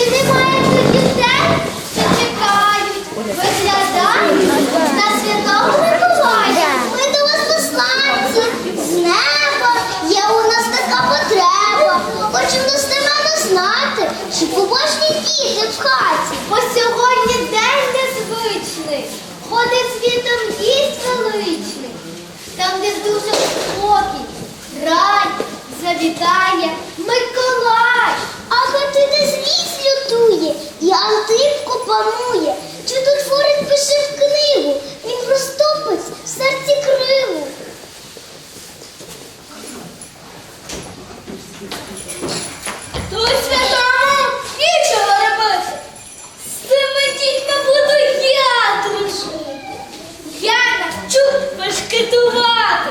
Чи немає тут дітей, що чекають, виглядають на святого Миколая? Ми до вас посланці, з неба є у нас така потреба. Хочемо достеменно знати, чи побожні діти в хаті. Бо сьогодні день незвичний, ходить світом гість величний. Там, де дуже спокій, рай завітає Миколай. А хати де злість лютує, і Антипко панує. Творить пише в книгу, він розтопить в серці криву. Тут святому нічого робити. З цими я дружити. Я навчу башкетувати,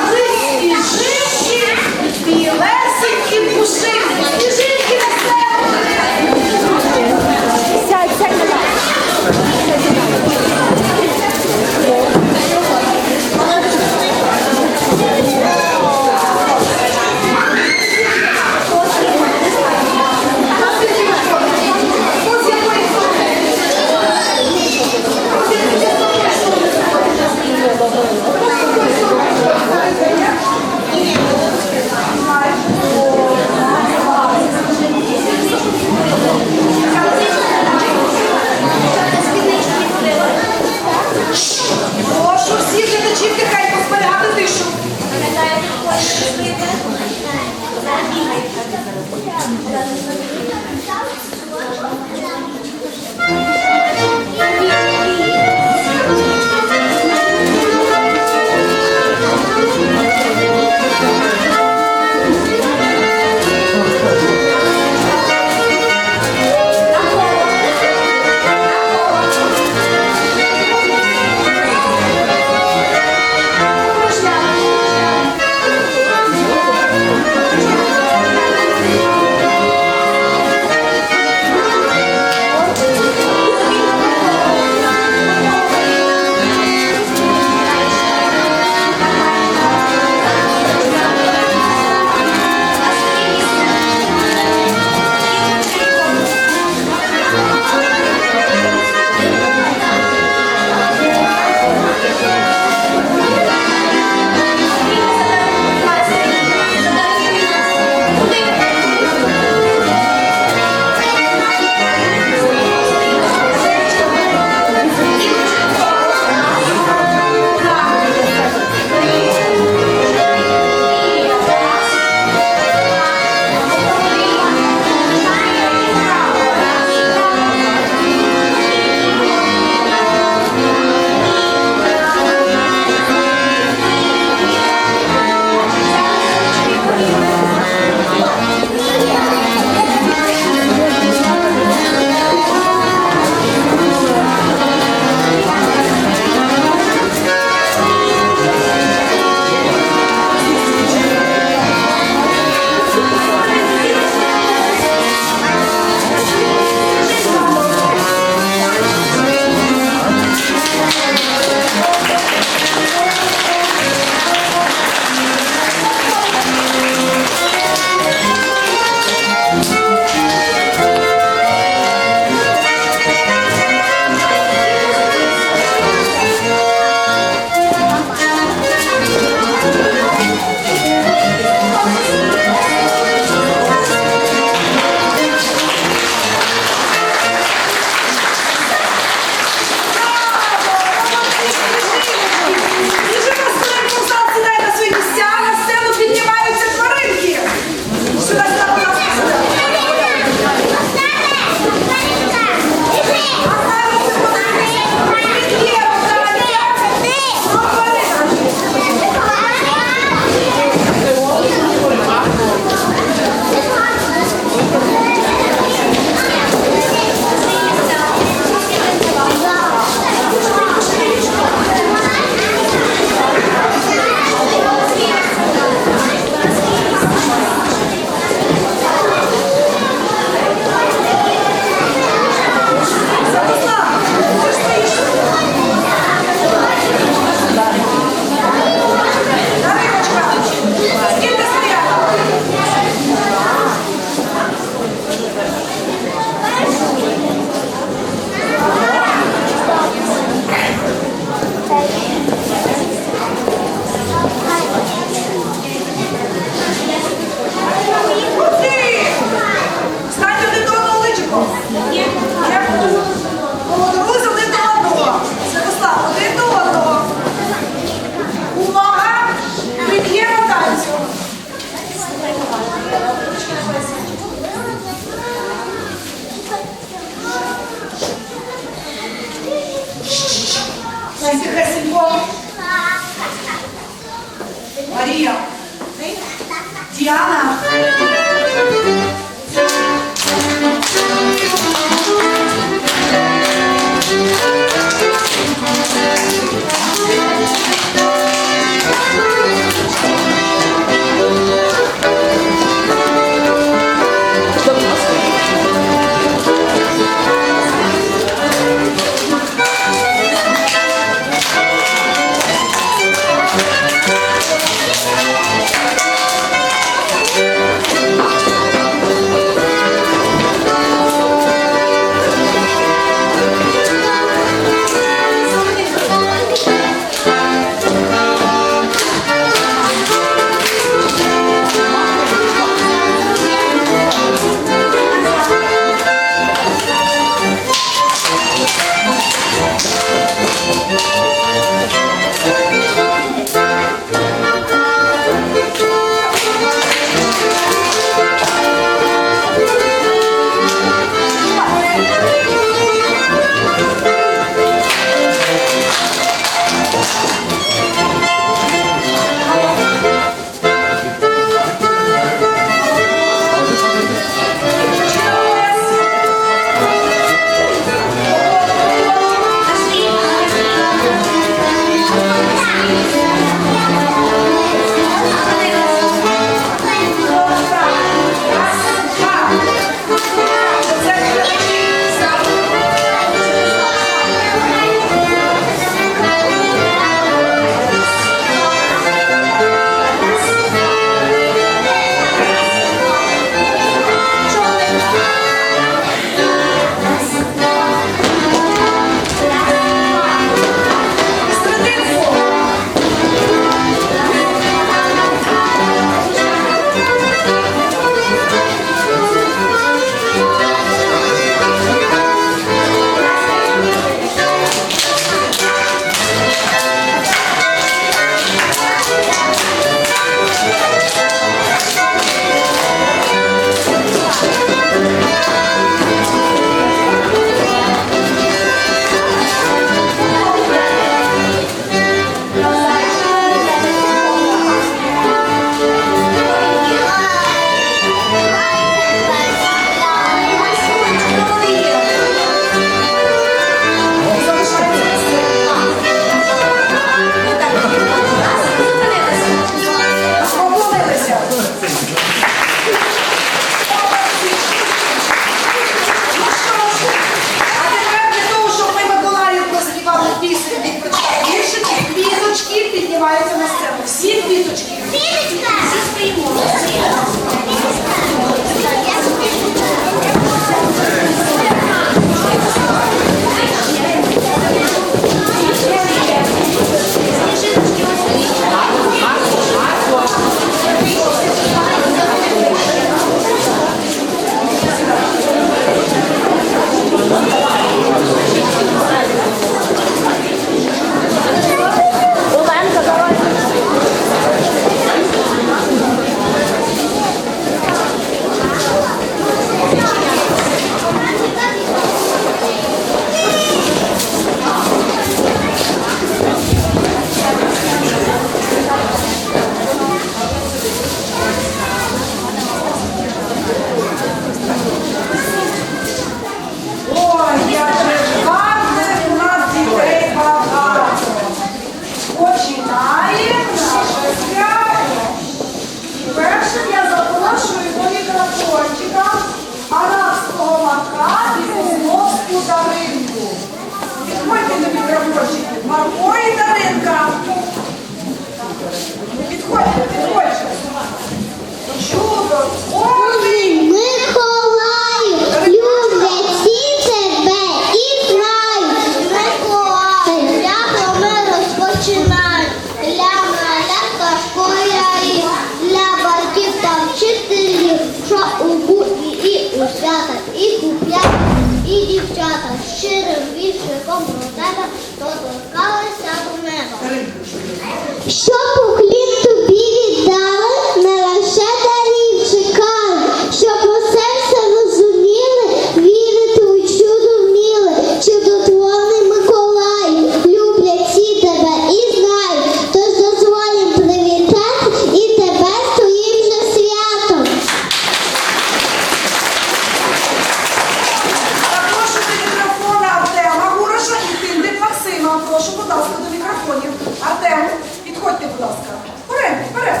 вам прошу, будь ласка, до мікрофонів. Артем, підходьте, будь ласка. Вперед, вперед.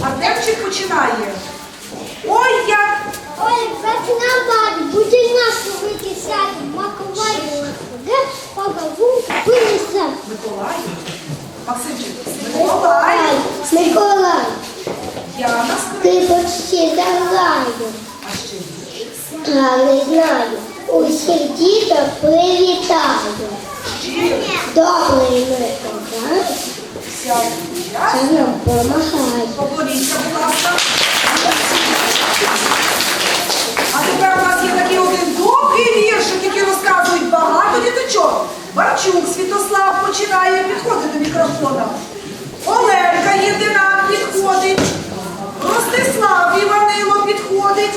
Артемчик починає. Ой, як! Ой, бахнабар, буде нашу витісяти, Маковай, де погаву винесе. Миколай? Максимчик, Миколай. Миколай. Яна, Ти почти заграю. А ще є? Але знаю, усіх діток привітаю. Щиро. Добрий будь ласка. А тепер у нас є такий один довгий віршик, який розказують багато діточок. Барчук Святослав починає підходити до мікрофона. Оленка Єдина підходить. Ростислав Іванило підходить.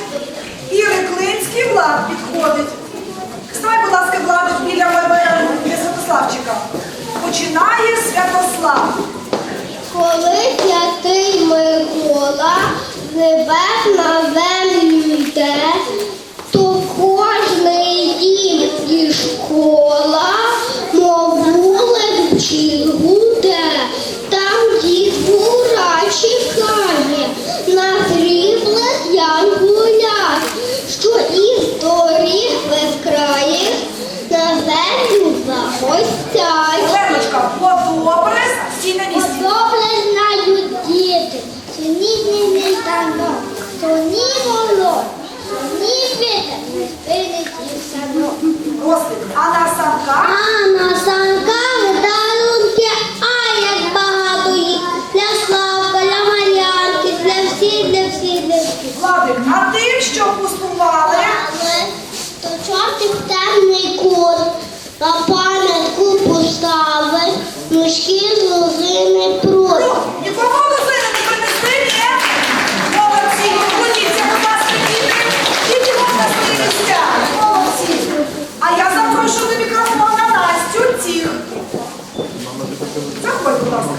На пам'ятку поставить, мішки з лозини пруд. ну, нікому лозини не принесли, ні? Молодці, поклоніться, будь ласка, діти. Діти можна свої. Молодці. А я запрошую до мікрофона Настю цих. Заходь, будь ласка.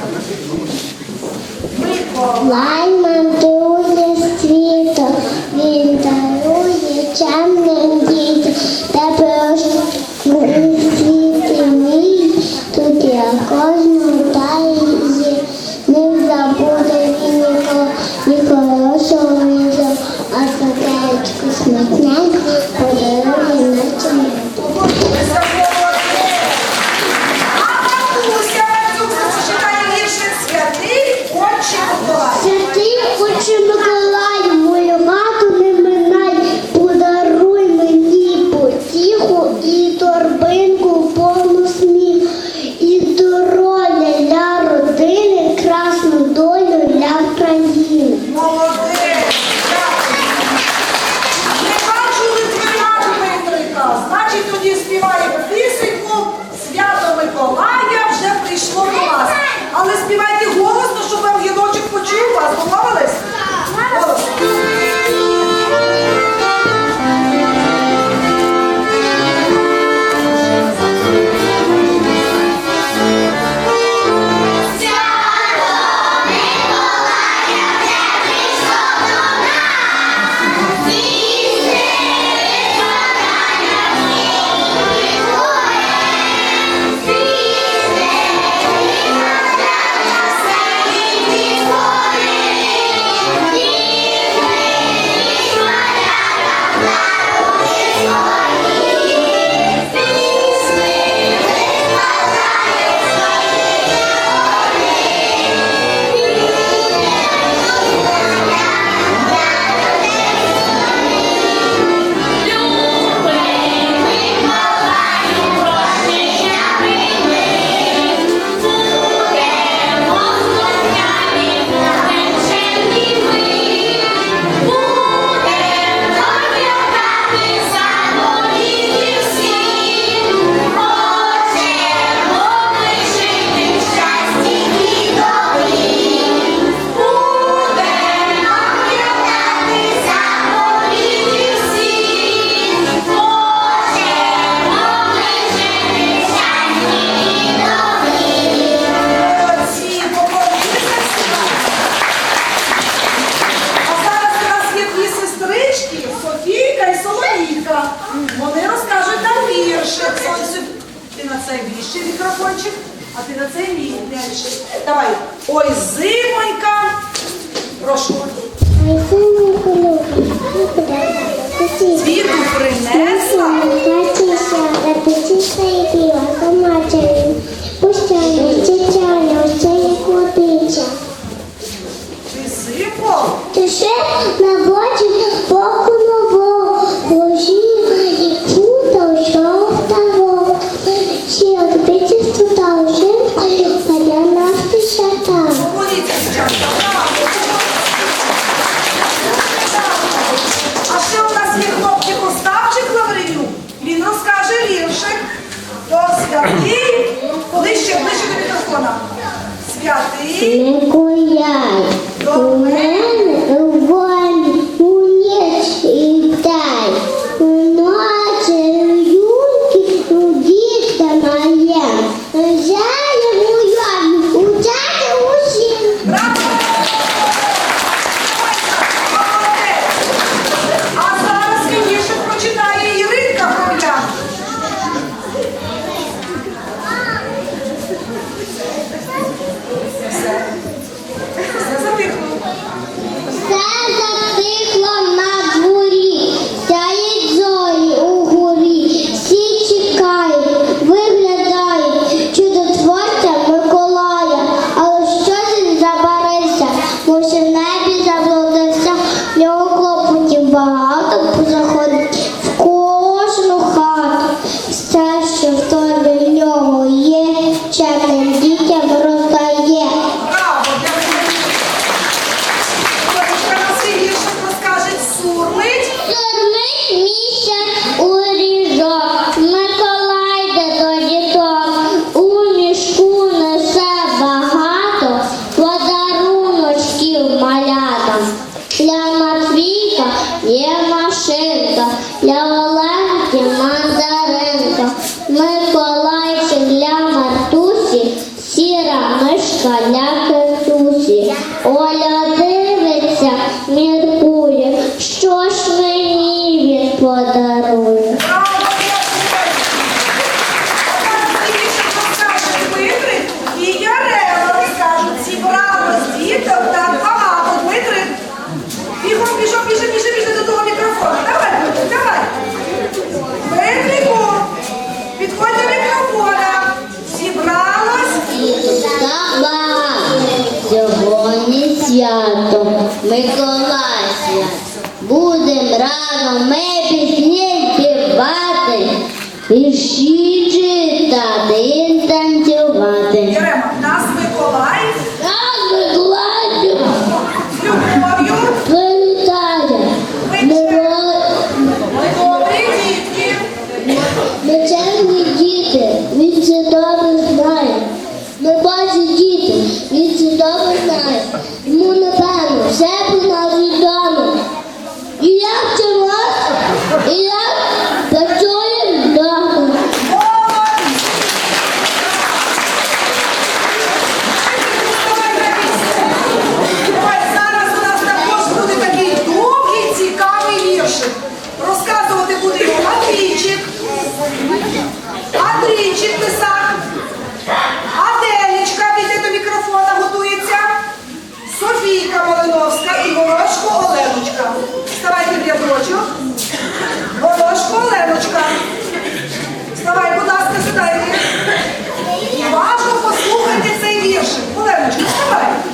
Сіра